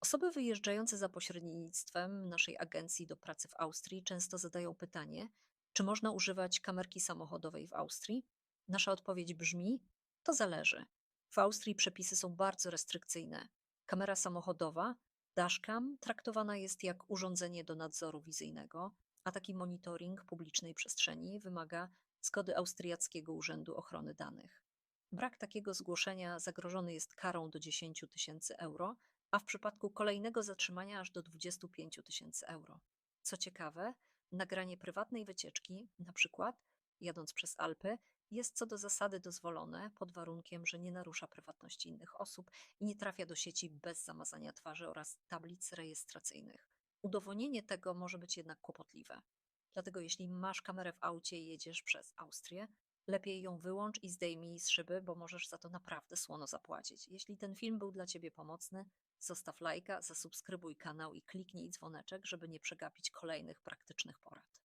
Osoby wyjeżdżające za pośrednictwem naszej agencji do pracy w Austrii często zadają pytanie, czy można używać kamerki samochodowej w Austrii? Nasza odpowiedź brzmi: to zależy. W Austrii przepisy są bardzo restrykcyjne. Kamera samochodowa, dashcam, traktowana jest jak urządzenie do nadzoru wizyjnego, a taki monitoring publicznej przestrzeni wymaga zgody Austriackiego Urzędu Ochrony Danych. Brak takiego zgłoszenia zagrożony jest karą do 10 tysięcy euro, a w przypadku kolejnego zatrzymania aż do 25 tysięcy euro. Co ciekawe, nagranie prywatnej wycieczki, na przykład jadąc przez Alpy, jest co do zasady dozwolone pod warunkiem, że nie narusza prywatności innych osób i nie trafia do sieci bez zamazania twarzy oraz tablic rejestracyjnych. Udowodnienie tego może być jednak kłopotliwe. Dlatego jeśli masz kamerę w aucie i jedziesz przez Austrię, lepiej ją wyłącz i zdejmij z szyby, bo możesz za to naprawdę słono zapłacić. Jeśli ten film był dla Ciebie pomocny, zostaw lajka, zasubskrybuj kanał i kliknij dzwoneczek, żeby nie przegapić kolejnych praktycznych porad.